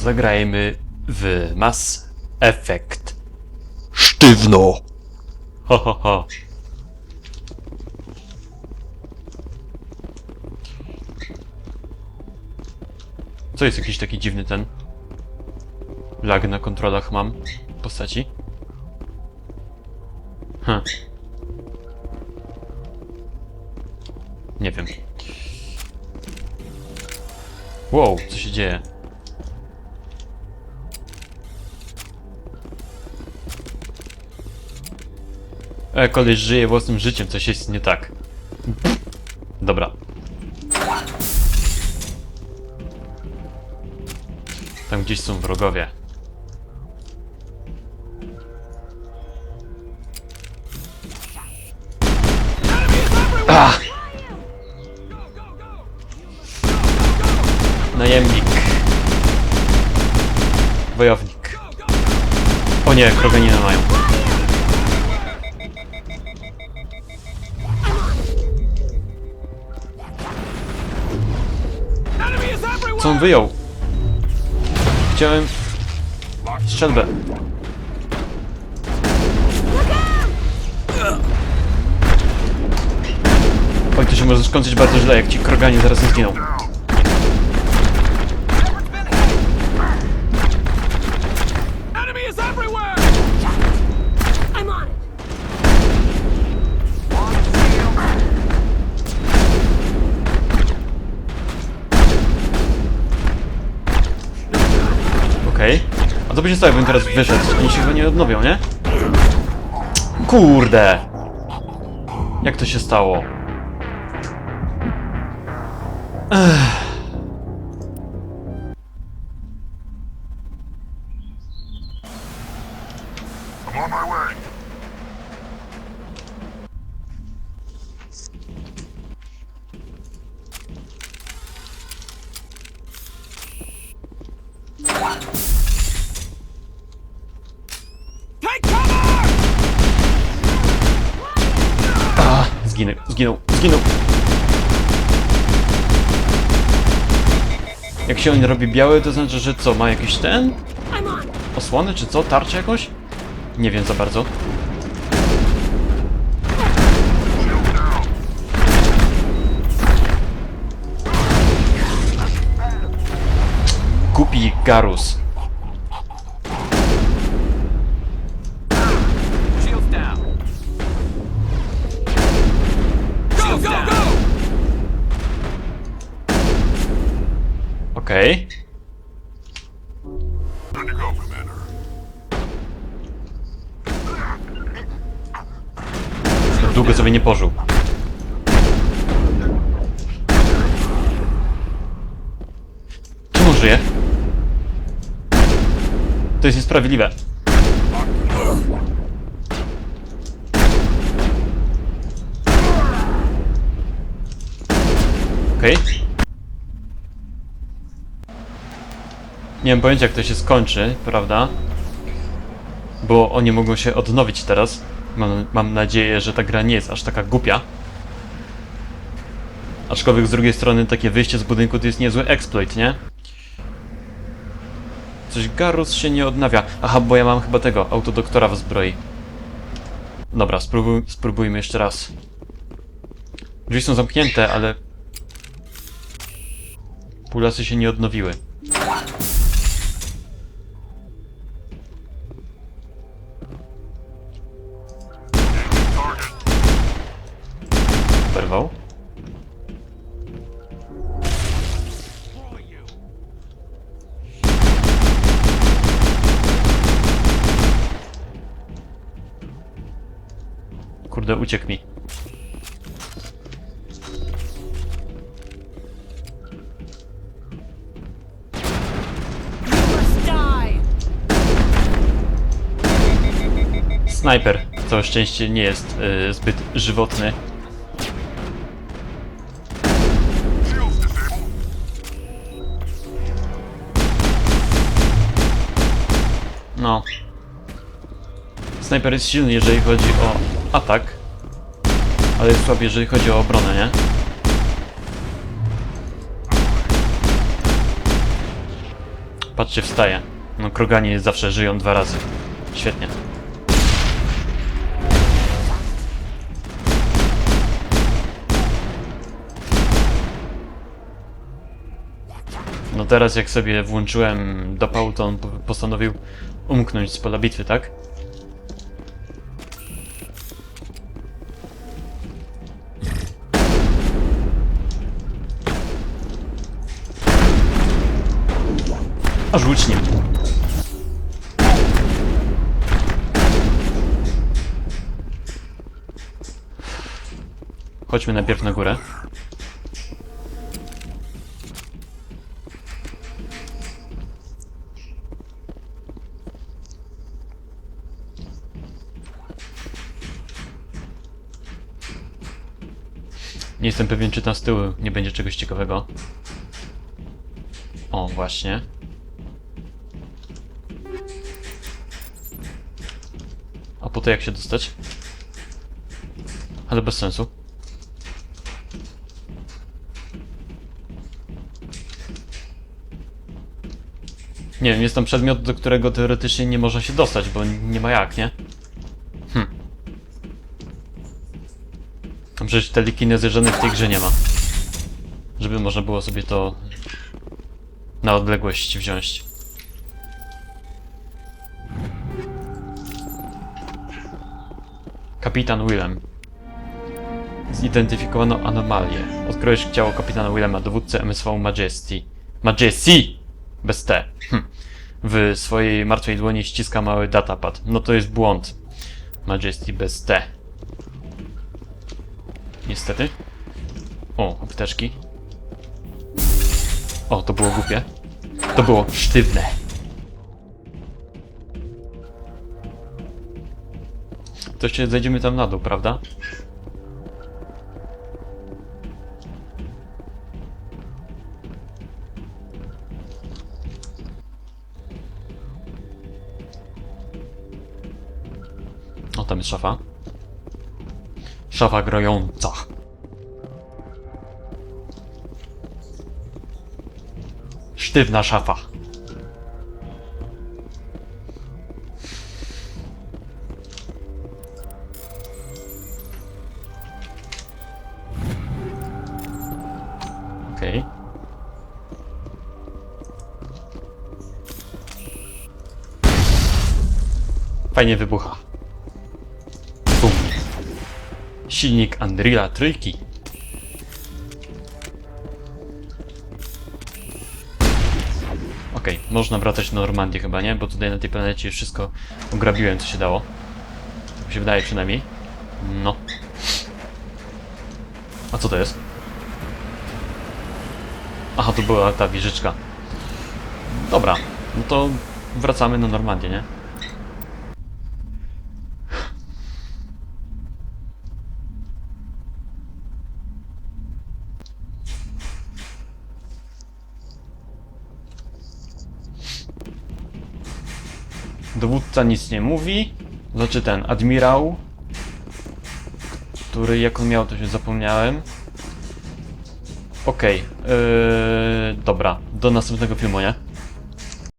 Zagrajmy w Mass Effect. Sztywno! Ho, ho, ho. Co jest jakiś taki dziwny ten lag na kontrolach mam postaci? Hm. Nie wiem. Wow, co się dzieje? E, koleś żyje własnym życiem, coś jest nie tak. Dobra. Tam gdzieś są wrogowie. Ah! Najemnik. Wojownik. O nie, kroganina mają. On wyjął? Chciałem... Strzelbę. Oj, to się może skończyć bardzo źle, jak ci kroganie zaraz nie zginą. Co będzie stało, jakbym teraz wyszedł? Oni się chyba nie odnowią, nie? Kurde! Jak to się stało? On Zginął, zginął! Jak się on robi biały, to znaczy, że co, ma jakiś ten? Osłonę, czy co? Tarczę jakąś? Nie wiem za bardzo. Kupi Garus. Okej. Okay. Długo sobie nie pożył. Czemu żyje? To jest niesprawiedliwe. Okej. Nie mam pojęcia jak to się skończy, prawda? Bo oni mogą się odnowić teraz. Mam, mam nadzieję, że ta gra nie jest aż taka głupia. Aczkolwiek z drugiej strony takie wyjście z budynku to jest niezły exploit, nie? Coś Garus się nie odnawia. Aha, bo ja mam chyba tego, autodoktora w zbroi. Dobra, spróbuj, spróbujmy jeszcze raz. Drzwi są zamknięte, ale... Pulasy się nie odnowiły. Oberwał. Kurde, uciekł mi. Snajper, całe szczęście, nie jest y, zbyt żywotny. Snajper jest silny, jeżeli chodzi o atak, ale jest słaby, jeżeli chodzi o obronę, nie? Patrzcie, wstaje. No, kroganie zawsze żyją dwa razy. Świetnie. No teraz jak sobie włączyłem dopał, to on po- postanowił umknąć z pola bitwy, tak? Aż łucznie. Chodźmy najpierw na górę. Nie jestem pewien, czy tam z tyłu nie będzie czegoś ciekawego. O, właśnie. A po to jak się dostać? Ale bez sensu. Nie wiem, jest tam przedmiot, do którego teoretycznie nie można się dostać, bo nie ma jak, nie? Hm. A Przecież telekinezy żadnej w tej grze nie ma. Żeby można było sobie to na odległość wziąć. Kapitan Willem. Zidentyfikowano anomalię. Odkryłeś ciało kapitana Willema, dowódcy MSV Majesty. Majesty! Bez T. Hm. W swojej martwej dłoni ściska mały datapad. No to jest błąd. Majesty bez T. Niestety. O, apteczki. O, to było głupie. To było sztywne. To jeszcze zejdziemy tam na dół, prawda? O, tam jest szafa. Szafa grojąca. Sztywna szafa. Okej. Fajnie wybucha. Bum. Silnik Unreala trójki. Okej, można wracać na Normandię chyba, nie? Bo tutaj na tej planecie wszystko ograbiłem, co się dało. Tak mi się wydaje przynajmniej. No. A co to jest? Aha, to była ta wieżyczka. Dobra, no to wracamy na Normandię, nie? Dowódca nic nie mówi. Znaczy ten, admirał. Który, jak on miał, to się zapomniałem. Okej, yy, dobra, do następnego filmu, nie?